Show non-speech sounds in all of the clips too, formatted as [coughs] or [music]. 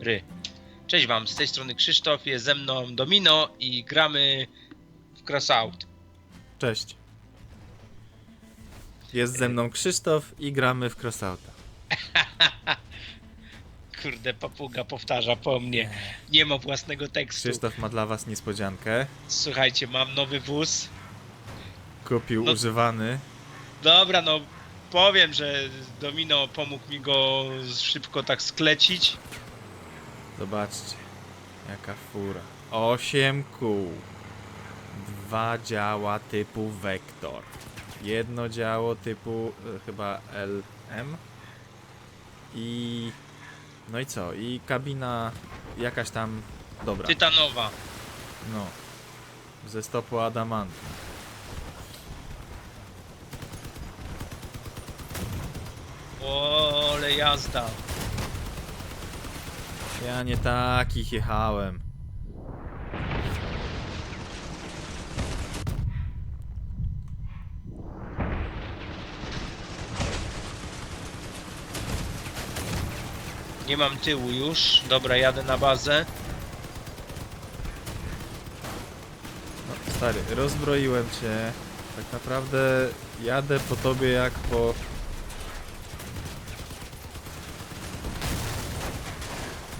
ry. Cześć wam, z tej strony Krzysztof, jest ze mną Domino i gramy w Crossout. Cześć. Jest ze mną Krzysztof i gramy w Crossouta. [laughs] Kurde, papuga powtarza po mnie. Nie ma własnego tekstu. Krzysztof ma dla was niespodziankę. Słuchajcie, mam nowy wóz. Kupił No- używany. Dobra, no powiem, że Domino pomógł mi go szybko tak sklecić. Zobaczcie, jaka fura. 8 kół. Dwa działa typu Vector. Jedno działo typu e, chyba LM. I... No i co? I kabina jakaś tam... Dobra, Tytanowa. no. Ze stopu adamantu. O, ale jazda. Ja nie takich jechałem. Nie mam tyłu już. Dobra, jadę na bazę. No, stary, rozbroiłem cię. Tak naprawdę jadę po tobie jak po...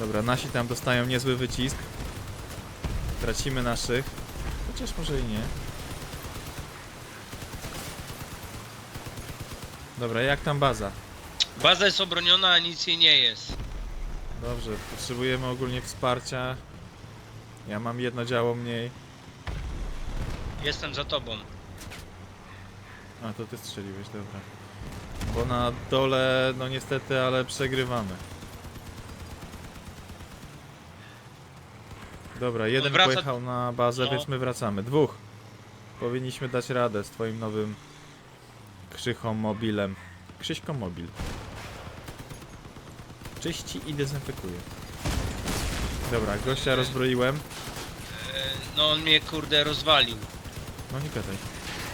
Dobra, nasi tam dostają niezły wycisk. Tracimy naszych. Chociaż może i nie. Dobra, jak tam baza? Baza jest obroniona, a nic jej nie jest. Dobrze, potrzebujemy ogólnie wsparcia. Ja mam jedno działo mniej. Jestem za tobą. A, to ty strzeliłeś, dobra. Bo na dole, no niestety, ale przegrywamy. Dobra, jeden wraca- pojechał na bazę, No. więc my wracamy. Dwóch. Powinniśmy dać radę z twoim nowym Krzychą mobilem. Krzyśko mobil. Czyści i dezynfekuje. Dobra, gościa rozbroiłem. E, No on mnie kurde rozwalił. No nie gadaj.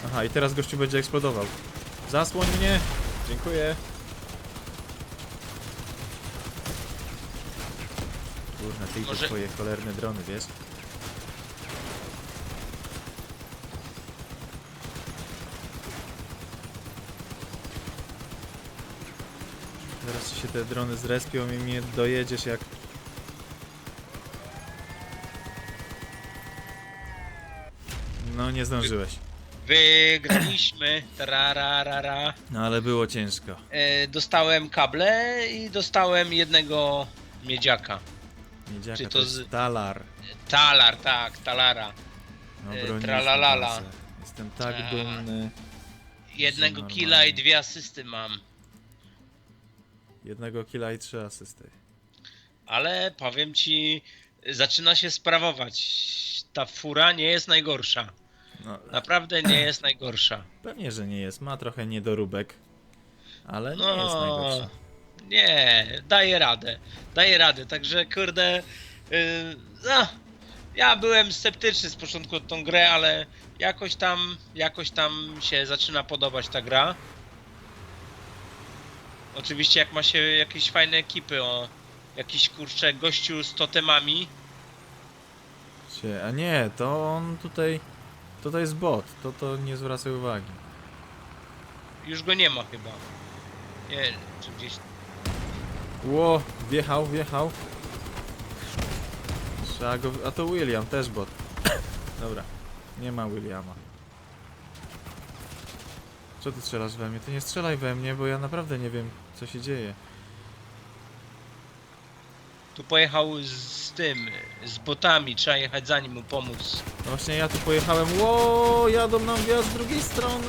Aha, i teraz gościu będzie eksplodował. Zasłoń mnie! Dziękuję. Kurna, ty i te Może- twoje cholerne drony, wiesz? Zaraz ci się te drony zrespią i mnie dojedziesz jak... No nie zdążyłeś. Wygraliśmy. Tarararara. No ale było ciężko. E, dostałem kable i dostałem jednego miedziaka. Miedziaka Czy to, to jest z- talar. Talar, tak, talara. No, E, bronię tralalala. bazę. Jestem tak Ta. dumny. Jednego normalnie. killa i dwie asysty mam. Jednego killa i trzy asysty. Ale powiem ci, zaczyna się sprawować. Ta fura nie jest najgorsza. No, Naprawdę nie jest najgorsza. [clears throat] pewnie, że nie jest. Ma trochę niedoróbek. Ale nie jest No, najgorsza. Nie, daje radę. Daje radę, także kurde. Yy, no, ja byłem sceptyczny z początku tą grę, ale jakoś tam, jakoś tam się zaczyna podobać ta gra. Oczywiście jak ma się jakieś fajne ekipy, o jakiś kurczę gościu z totemami. Cie- A nie, to on tutaj... To to jest bot. To to nie zwracaj uwagi. Już go nie ma chyba. Nie, czy gdzieś. Ło, wjechał, wjechał. Trzeba go... A to William, też bot. [coughs] Dobra, nie ma Williama. Co ty strzelasz we mnie? Ty nie strzelaj we mnie, bo ja naprawdę nie wiem, co się dzieje. Tu pojechał z tym, z botami, trzeba jechać za nim mu pomóc. No właśnie ja tu pojechałem. Ło, jadą nam wjazd z drugiej strony.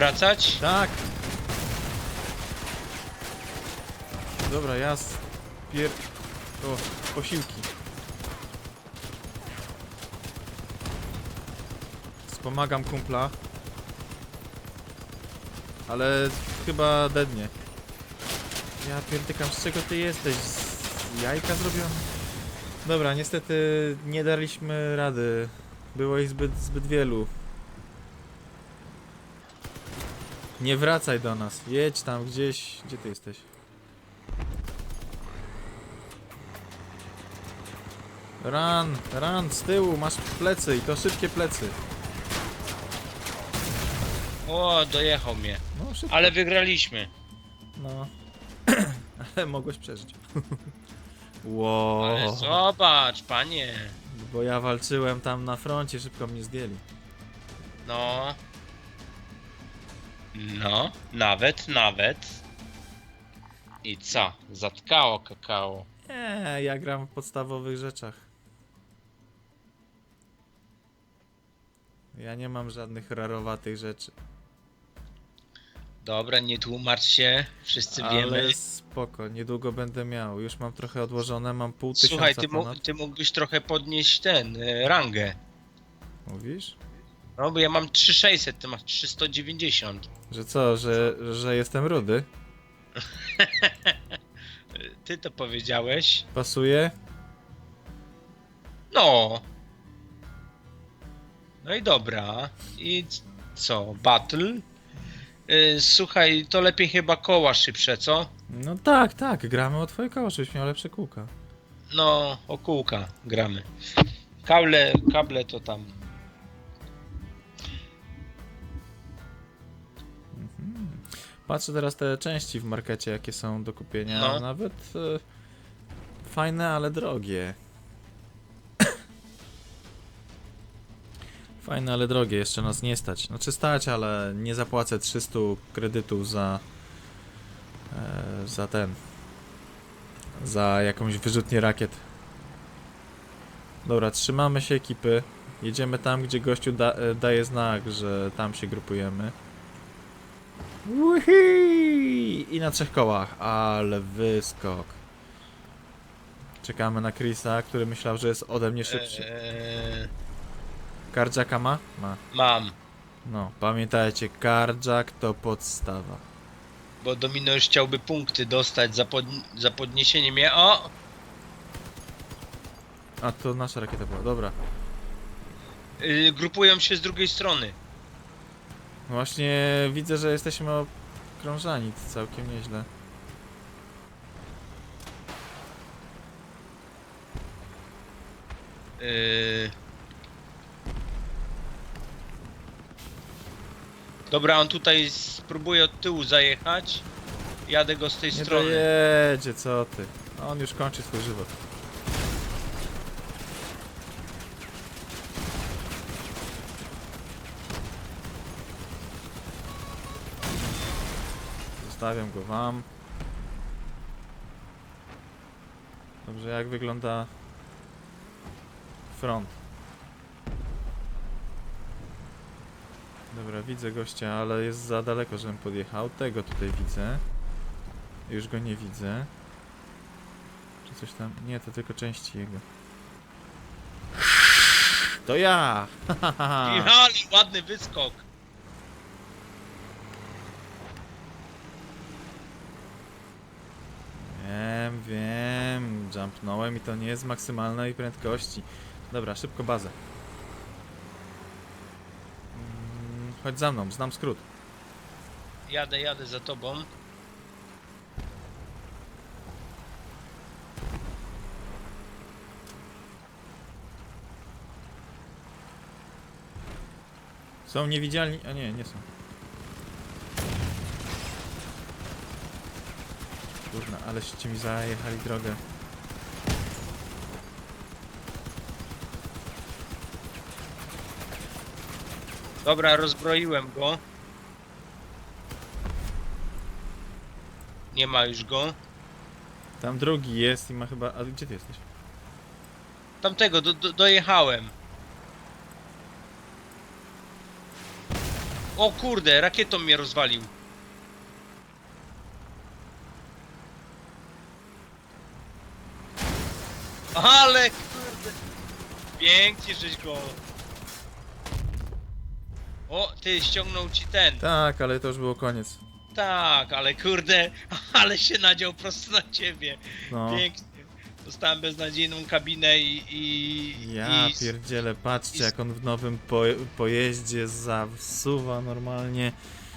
Wracać? Tak. Dobra, ja spier... O, posiłki. Wspomagam kumpla. Ale chyba dednie. Ja pierdykam, z czego ty jesteś? Z jajka zrobione? Dobra, niestety nie daliśmy rady. Było ich zbyt, zbyt wielu. Nie wracaj do nas. Jedź tam gdzieś. Gdzie ty jesteś? Run, run, z tyłu, masz plecy i to szybkie plecy. O, dojechał mnie. No, szybko. Ale wygraliśmy. No. [clears throat] Ale mogłeś przeżyć. [laughs] Wow. Ale zobacz, panie. Bo ja walczyłem tam na froncie, szybko mnie zdjęli. No. No, nawet, nawet. I co? Zatkało kakao. Nie, ja gram w podstawowych rzeczach. Ja nie mam żadnych rarowatych rzeczy. Dobra, nie tłumacz się. Wszyscy wiemy. Ale spoko, niedługo będę miał. Już mam trochę odłożone, mam pół tysiąca Słuchaj, ty, ponad. ty mógłbyś trochę podnieść ten, e, rangę. Mówisz? No bo ja mam 3600, ty masz 390. Że co, że, że jestem rudy? [laughs] Ty to powiedziałeś. Pasuje? No. No i dobra. I co? Battle? Y, Słuchaj, to lepiej chyba koła szybsze, co? No tak, tak, gramy o twoje koło, żebyś miał lepsze kółka. No, o kółka gramy. Kable, kable to tam. Patrzę teraz te części w markecie, jakie są do kupienia. No. Nawet e, fajne, ale drogie. [coughs] Fajne, ale drogie, jeszcze nas nie stać. Znaczy stać, ale nie zapłacę 300 kredytów za e, za ten za jakąś wyrzutnię rakiet. Dobra, trzymamy się ekipy. Jedziemy tam, gdzie gościu da, e, daje znak, że tam się grupujemy. Uhi! I na trzech kołach, ale wyskok. Czekamy na Chrisa, który myślał, że jest ode mnie szybszy. Eee, Karjaka ma? Ma. mam, No, pamiętajcie, Karjak to podstawa. bo Domino już chciałby punkty dostać za, pod, za podniesienie mnie. O! A to nasza rakieta była, dobra. Y, grupują się z drugiej strony. Właśnie widzę, że jesteśmy okrążani całkiem nieźle. Yy... Dobra, on tutaj spróbuje od tyłu zajechać. Jadę go z tej Nie strony. dojedzie, co ty. On już kończy swój żywot. Zostawiam go wam. Dobrze, jak wygląda front? Dobra, widzę gościa, ale jest za daleko, żebym podjechał. Tego tutaj widzę. Już go nie widzę. Czy coś tam? Nie, to tylko części jego. To ja! [laughs] Jechali, ładny wyskok. Wiem, Jumpnąłem i to nie jest maksymalnej prędkości. Dobra, szybko bazę. Mm, Chodź za mną, znam skrót. Jadę, jadę za tobą. Są niewidzialni. A nie, nie są. Kurna, aleście mi zajechali drogę. Dobra, rozbroiłem go. Nie ma już go. Tam drugi jest i ma chyba. A gdzie ty jesteś? Tamtego, do, do, dojechałem. O kurde, rakietą mnie rozwalił. Ale kurde. Pięknie żeś go. O, ty ściągnął ci ten. Tak, ale to już było koniec. Tak, ale kurde, [laughs] ale się nadział prosto na ciebie. No. Pięknie. Dostałem beznadziejną kabinę i. i Ja i, pierdzielę, patrzcie i- jak on w nowym po, pojeździe zasuwa normalnie.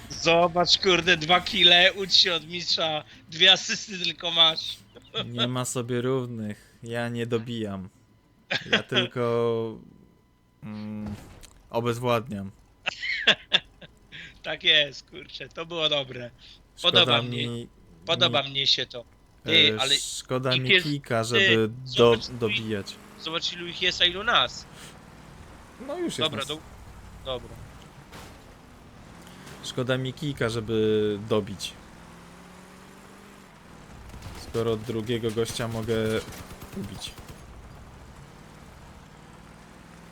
Zobacz, kurde, dwa kile, ucz się od mistrza, dwie asysty tylko masz. [laughs] Nie ma sobie równych. Ja nie dobijam. Ja tylko mm, obezwładniam. Tak jest, kurczę, to było dobre. Szkoda Podoba mi, mnie- Podoba mi, mnie się to. e, Ty, ale Szkoda mi kika, żeby do, zobacz, dobijać. zobacz ilu ich jest, a ilu nas. No już jest. Dobra, nas. to... Dobra. Szkoda mi kika, żeby dobić. Skoro drugiego gościa mogę ubić.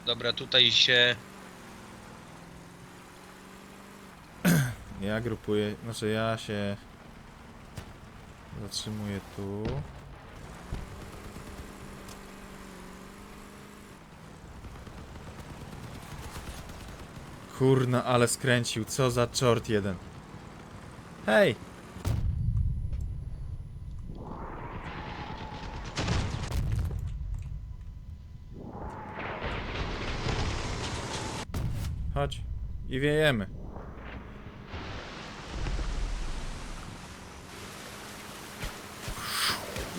Dobra, tutaj się... Ja grupuję, znaczy ja się zatrzymuję tu. Kurna, ale skręcił, co za czort jeden. Hej! Chodź i wiejemy.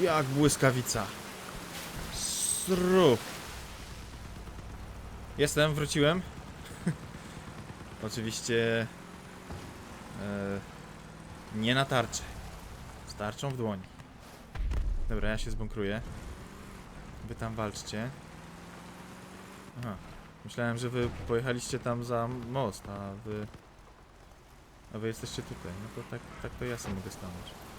Jak błyskawica. Sru. Jestem, wróciłem. [laughs] Oczywiście e, nie na tarczę. Z tarczą w dłoni. Dobra, ja się zbunkruję. Wy tam walczcie. Aha. Myślałem, że wy pojechaliście tam za most, a wy... A wy jesteście tutaj. No to tak, tak to ja sobie mogę stanąć.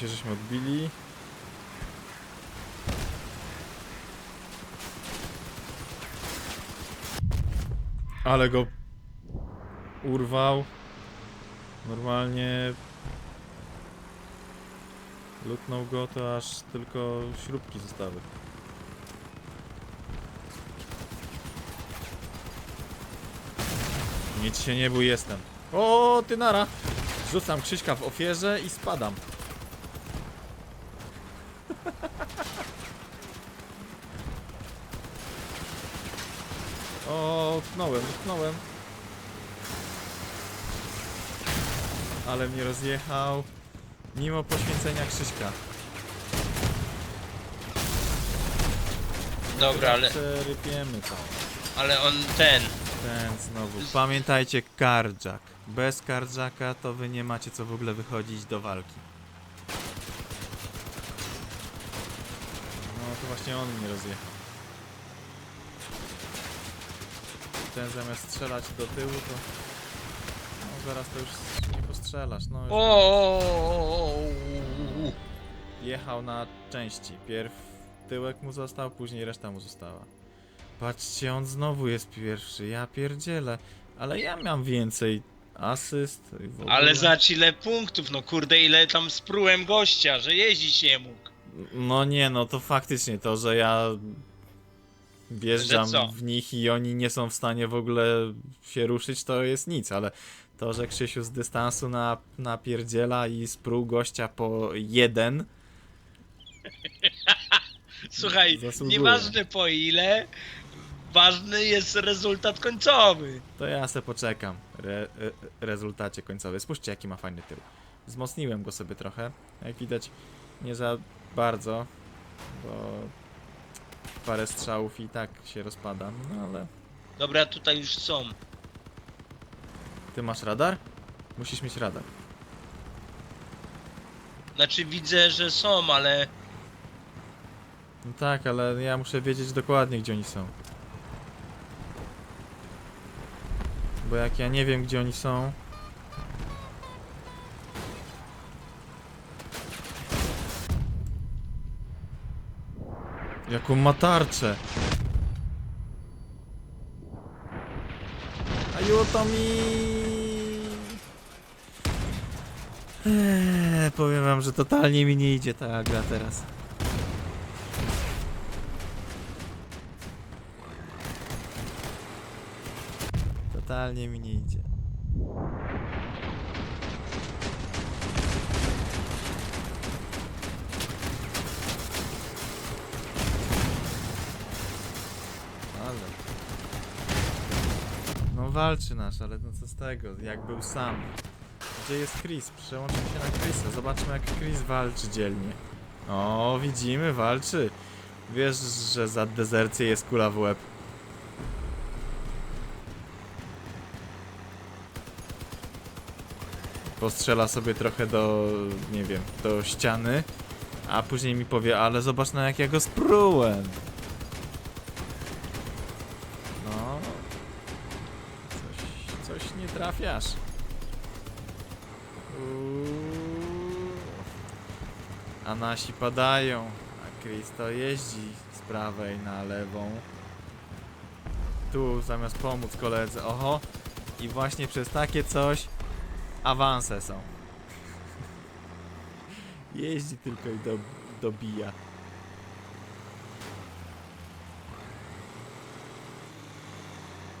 Się żeśmy odbili. Ale go urwał. Normalnie lutnął go, to aż tylko śrubki zostały. Nic się nie bój, jestem. O, ty nara! Rzucam Krzyśka w ofierze i spadam. O, utknąłem, utknąłem. Ale mnie rozjechał. Mimo poświęcenia Krzyśka. Dobra, ale, Przerypiemy to. ale on ten... Ten znowu. Pamiętajcie, Karjak. Bez Karjaka to wy nie macie co w ogóle wychodzić do walki. No to właśnie on mnie rozjechał. Ten zamiast strzelać do tyłu to... No zaraz to już nie postrzelasz. No już O, jechał na części. Pierw tyłek mu został, później reszta mu została. Patrzcie, on znowu jest pierwszy. Ja pierdzielę. Ale ja mam więcej asyst i w ogóle. Ale zobacz ile punktów, no kurde, ile tam sprułem gościa, że jeździć nie mógł. No nie, no to faktycznie to, że ja wjeżdżam w nich i oni nie są w stanie w ogóle się ruszyć, to jest nic, ale to, że Krzysiu z dystansu na, napierdziela i sprół gościa po jeden, [laughs] Słuchaj, Zasługuje. nieważne po ile, ważny jest rezultat końcowy. to ja se poczekam. Re, re, rezultacie końcowy. Spójrzcie, jaki ma fajny tył. Wzmocniłem go sobie trochę. Jak widać, nie za bardzo, bo parę strzałów i tak się rozpada, no ale Dobra, tutaj już są. ty masz radar? Musisz mieć radar. Znaczy widzę, że są, ale No tak, ale ja muszę wiedzieć dokładnie, gdzie oni są. Bo jak ja nie wiem, gdzie oni są... Jaką ma tarczę! Ajuto mi! Eee, powiem wam, że totalnie mi nie idzie ta gra teraz. Totalnie mi nie idzie. Ale... No walczy nasz, ale no co z tego, jak był sam. Gdzie jest Chris? Przełączmy się na Chrisa, zobaczmy jak Chris walczy dzielnie. O, widzimy, walczy. Wiesz, że za dezercję jest kula w łeb. Postrzela sobie trochę do, nie wiem, do ściany, a później mi powie, ale zobacz na jak ja go sprułem. No, nie trafiasz. A nasi padają, a Chris to jeździ z prawej na lewą. Tu zamiast pomóc koledze, oho. I właśnie przez takie coś awanse są. [laughs] Jeździ tylko i do, dobija.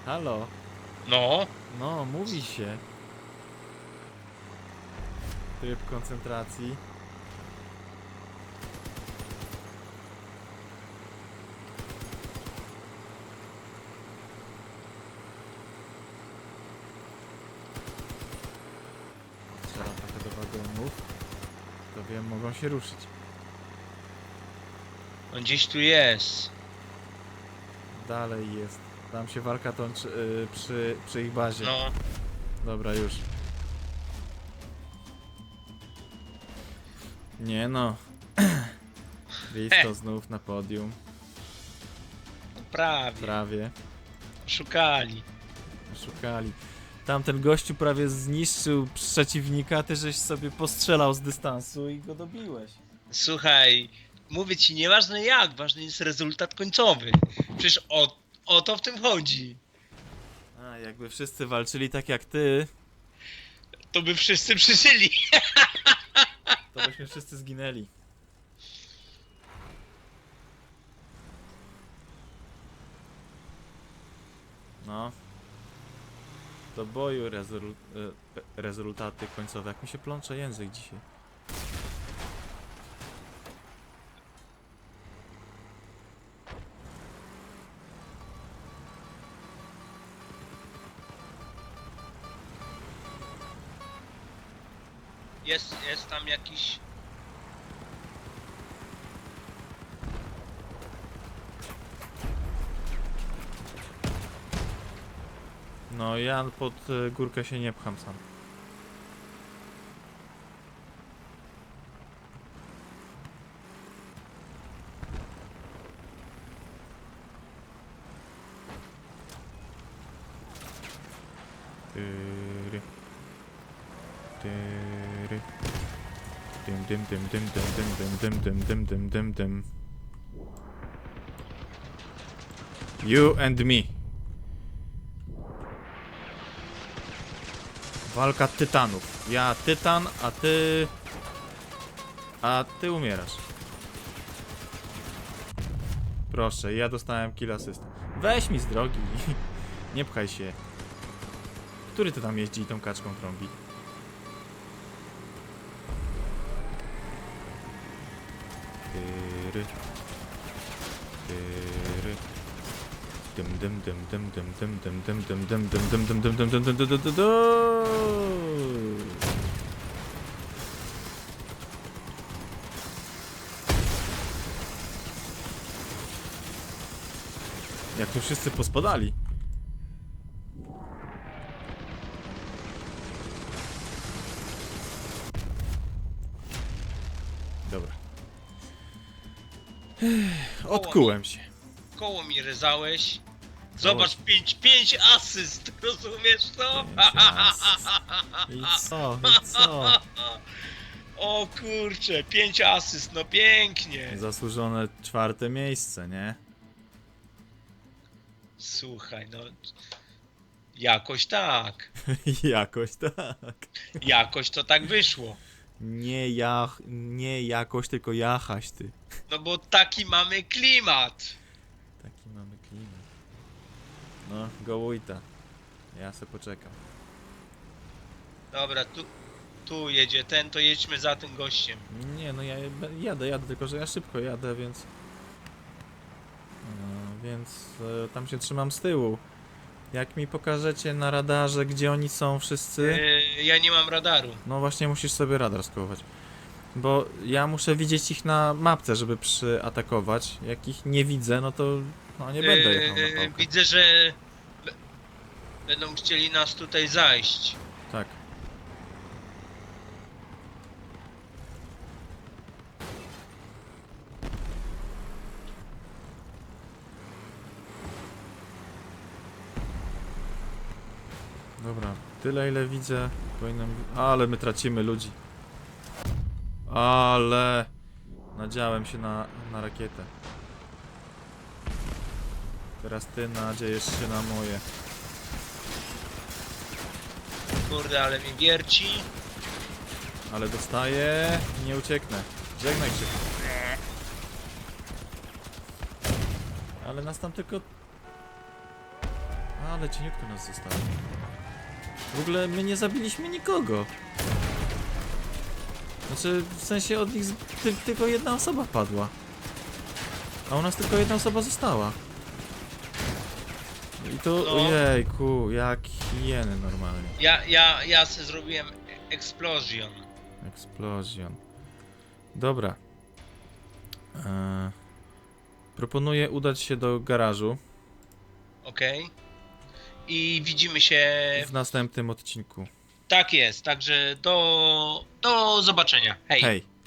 Halo? No, No, mówi się. Tryb koncentracji. Trochę do wagonów. To wiem, mogą się ruszyć. on gdzieś tu jest. Dalej jest. Tam się walka toczy yy, przy, przy ich bazie. No, Dobra, już. Nie no. [clears throat] Risto znów na podium. prawie. Prawie. Szukali. Szukali. Tamten gościu prawie zniszczył przeciwnika, ty żeś sobie postrzelał z dystansu i go dobiłeś. Słuchaj, mówię ci, nieważne jak, ważny jest rezultat końcowy. Przecież o, o to w tym chodzi. A, jakby wszyscy walczyli tak jak ty, To by wszyscy przeżyli. to byśmy wszyscy zginęli. No. Do boju rezul e, rezultaty końcowe. Jak mi się plącze język dzisiaj. Jest, jest tam jakiś... No ja pod e, górkę się nie pcham sam. Tyry. Tyry. Dym dym dym dym dym dym dym dym dym dym dym You and me. Walka tytanów. Ja tytan, a ty... A ty umierasz. Proszę, ja dostałem kill assist. Weź mi z drogi. Nie pchaj się. Który ty tam jeździ i tą kaczką trąbi? Tyry. Tyry. Dym dym dym dym dym dym dym dym dym dym dym dym dym dym dym dym dym dym dym dym Jak tu wszyscy pospadali. Odkułem się. Koło mi rezałeś. Zobacz, 5 pięć asyst, [laughs] rozumiesz to? I co? I co? [laughs] O kurcze, 5 asyst, no pięknie. Zasłużone czwarte miejsce, nie? Słuchaj, no... Jakoś tak. [laughs] Jakoś tak. Jakoś to tak wyszło. Nie ja, nie jakoś, tylko jachaś ty. No bo taki mamy klimat. Taki mamy klimat. No, gołujta. Ja se poczekam. Dobra, tu, tu jedzie ten, to jedźmy za tym gościem. Nie, no ja jadę, jadę, tylko że ja szybko jadę, więc... E, więc e, tam się trzymam z tyłu. Jak mi pokażecie na radarze, gdzie oni są wszyscy, Yy, ja nie mam radaru. no właśnie musisz sobie radar skować. Bo ja muszę widzieć ich na mapce, żeby przyatakować. Jak ich nie widzę, no to no nie będę jechał na Yy, pałkę. Widzę, że b- będą chcieli nas tutaj zajść. Tak. Dobra, tyle ile widzę, powinienem... Ale my tracimy ludzi. Ale... Nadziałem się na, na rakietę. Teraz ty nadziejesz się na moje. Kurde, ale mi wierci. Ale dostaję, nie ucieknę. Żegnaj się. Ale nas tam tylko... Ale cieniutko nas zostało. W ogóle my nie zabiliśmy nikogo. Znaczy, w sensie od nich ty, tylko jedna osoba padła. A u nas tylko jedna osoba została. I to, No. ojejku, jak hieny normalnie. Ja, ja, ja se zrobiłem explosion. Explosion. Dobra. Eee, proponuję udać się do garażu Okej. I widzimy się. w następnym odcinku. Tak jest, także do, do zobaczenia. Hej. Hej.